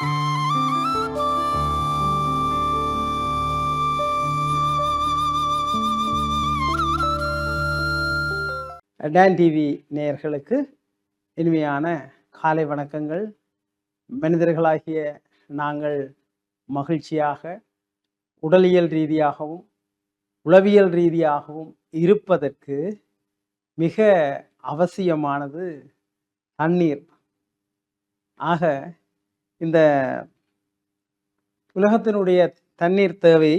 Tan TV நேயர்களுக்கு இனிமையான காலை வணக்கங்கள். மனிதர்களாகிய நாங்கள் மகிழ்ச்சியாக உடலியல் ரீதியாகவும் உளவியல் ரீதியாகவும் இருப்பதற்கு மிக அவசியமானது தண்ணீர். ஆக இந்த உலகத்தினுடைய தண்ணீர் தேவை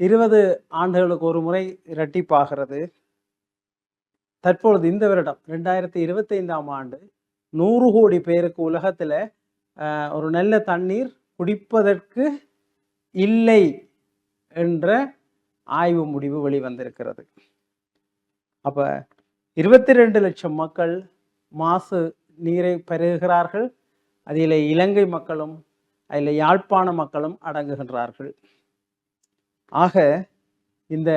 இருபது ஆண்டுகளுக்கு ஒரு முறை இரட்டிப்பாகிறது. தற்பொழுது இந்த வருடம் ரெண்டாயிரத்தி இருபத்தைந்தாம் ஆண்டு நூறு கோடி பேருக்கு உலகத்தில் ஒரு நல்ல தண்ணீர் குடிப்பதற்கு இல்லை என்ற ஆய்வு முடிவு வெளிவந்திருக்கிறது. அப்போ இருபத்தி ரெண்டு லட்சம் மக்கள் மாசு நீரை பெறுகிறார்கள். அதில் இலங்கை மக்களும் அதில் யாழ்ப்பாண மக்களும் அடங்குகின்றார்கள். ஆக இந்த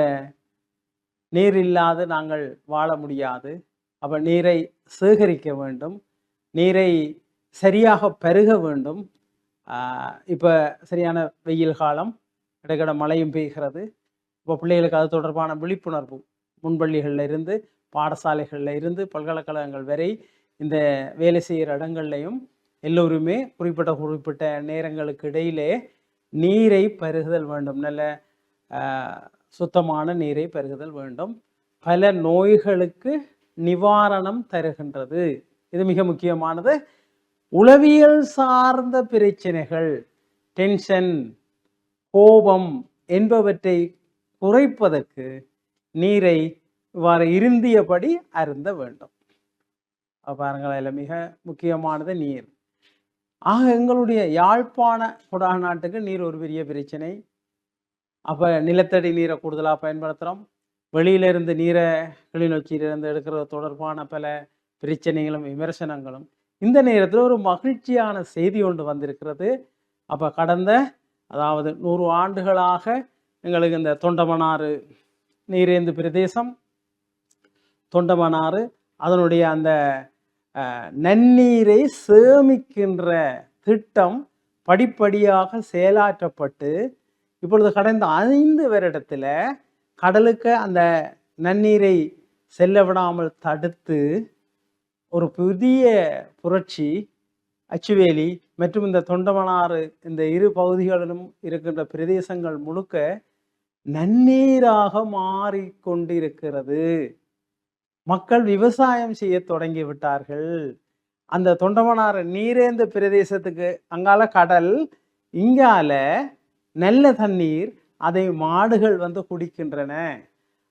நீர் இல்லாது நாங்கள் வாழ முடியாது. அப்போ நீரை சேகரிக்க வேண்டும். நீரை சரியாக பெருக வேண்டும். இப்போ சரியான வெயில் காலம் இடைக்கிட மழையும் பெய்கிறது. இப்போ பிள்ளைகளுக்கு அது தொடர்பான விழிப்புணர்வு முன்பள்ளிகளில் இருந்து பாடசாலைகளில் இருந்து பல்கலைக்கழகங்கள் வரை இந்த வேலை செய்கிற இடங்கள்லையும் எல்லோருமே குறிப்பிட்ட குறிப்பிட்ட நேரங்களுக்கு இடையிலே நீரை பருகுதல் வேண்டும். நல்ல சுத்தமான நீரை பருகுதல் வேண்டும். பல நோய்களுக்கு நிவாரணம் தருகின்றது. இது மிக முக்கியமானது. உளவியல் சார்ந்த பிரச்சனைகள் டென்ஷன் கோபம் என்பவற்றை குறைப்பதற்கு நீரை இவ்வாறு இருந்தியபடி அருந்த வேண்டும். பாருங்கள் அதில் மிக முக்கியமானது நீர். ஆக எங்களுடைய யாழ்ப்பாண குடாநாட்டுக்கு நீர் ஒரு பெரிய பிரச்சனை. அப்போ நிலத்தடி நீரை கூடுதலாக பயன்படுத்துகிறோம் வெளியிலிருந்து நீரை கிளிநொச்சியிலிருந்து எடுக்கிறது தொடர்பான பல பிரச்சனைகளும் விமர்சனங்களும் இந்த நேரத்தில் ஒரு மகிழ்ச்சியான செய்தி ஒன்று வந்திருக்கிறது. அப்போ கடந்த அதாவது நூறு ஆண்டுகளாக எங்களுக்கு இந்த தொண்டமனாறு நீரேந்து பிரதேசம் தொண்டமனாறு அதனுடைய அந்த நன்னீரை சேமிக்கின்ற திட்டம் படிப்படியாக செயலாற்றப்பட்டு இப்பொழுது கடந்த ஐந்து வருடத்தில் கடலுக்கு அந்த நன்னீரை செல்ல விடாமல் தடுத்து ஒரு புதிய புரட்சி அச்சுவேலி மற்றும் இந்த தொண்டமனாறு இந்த இரு பகுதிகளிலும் இருக்கின்ற பிரதேசங்கள் முழுக்க நன்னீராக மாறிக்கொண்டிருக்கிறது. மக்கள் விவசாயம் செய்ய தொடங்கி விட்டார்கள் அந்த தொண்டமனார் நீரேந்த பிரதேசத்துக்கு அங்கால கடல் இங்கால நல்ல தண்ணீர் அதை மாடுகள் வந்து குடிக்கின்றன.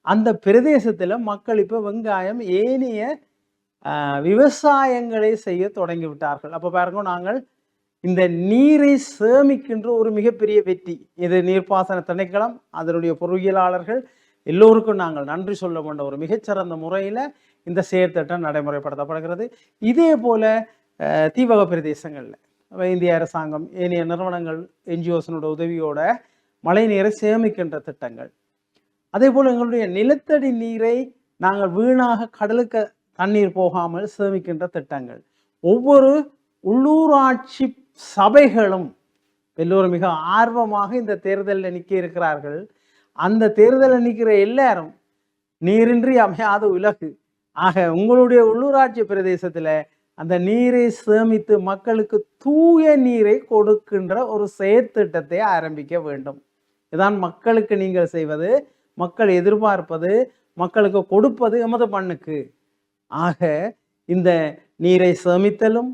அந்த பிரதேசத்தில் மக்கள் இப்போ வெங்காயம் ஏனைய விவசாயங்களை செய்ய தொடங்கி விட்டார்கள் அப்போ பாருங்க நாங்கள் இந்த நீரை சேமிக்கின்ற ஒரு மிகப்பெரிய வெற்றி. இது நீர்ப்பாசன திணைக்களம் அதனுடைய பொருளியலாளர்கள் எல்லோருக்கும் நாங்கள் நன்றி சொல்ல வேண்ட ஒரு மிகச்சிறந்த முறையில் இந்த செயற்திட்டம் நடைமுறைப்படுத்தப்படுகிறது. இதே போல தீபக பிரதேசங்களில் இந்திய அரசாங்கம் ஏனைய நிறுவனங்கள் என்ஜிஓஸினோட உதவியோட மழை நீரை சேமிக்கின்ற திட்டங்கள். அதே போல் எங்களுடைய நிலத்தடி நீரை நாங்கள் வீணாக கடலுக்கு தண்ணீர் போகாமல் சேமிக்கின்ற திட்டங்கள். ஒவ்வொரு உள்ளூராட்சி சபைகளும் எல்லோரும் மிக ஆர்வமாக இந்த தேர்தலில் நிற்க இருக்கிறார்கள். அந்த தேர்தலில் நிற்கிற எல்லாரும் நீரின்றி அமையாத உலகு. ஆக உங்களுடைய உள்ளூராட்சி பிரதேசத்தில் அந்த நீரை சேமித்து மக்களுக்கு தூய நீரை கொடுக்கின்ற ஒரு செயற்திட்டத்தை ஆரம்பிக்க வேண்டும். இதான் மக்களுக்கு நீங்கள் செய்வது. மக்கள் எதிர்பார்ப்பது மக்களுக்கு கொடுப்பது எமது பண்ணுக்கு ஆக இந்த நீரை சேமித்தலும்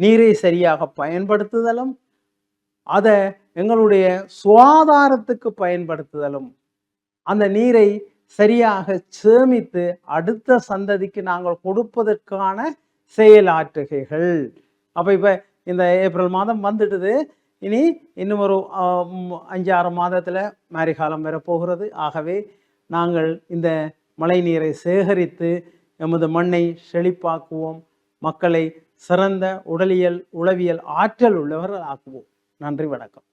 நீரை சரியாக பயன்படுத்துதலும் அதை எங்களுடைய சுகாதாரத்துக்கு பயன்படுத்துதலும் அந்த நீரை சரியாக சேமித்து அடுத்த சந்ததிக்கு நாங்கள் கொடுப்பதற்கான செயலாற்றுகைகள். அப்போ இப்போ இந்த ஏப்ரல் மாதம் வந்துட்டுது இனி இன்னும் ஒரு அஞ்சாறு மாதத்தில் மாரி காலம் வரப்போகிறது. ஆகவே நாங்கள் இந்த மழை நீரை சேகரித்து எமது மண்ணை செழிப்பாக்குவோம். மக்களை சிறந்த உடலியல் உளவியல் ஆற்றல் உள்ளவர்கள் ஆக்குவோம் நன்றி வணக்கம்.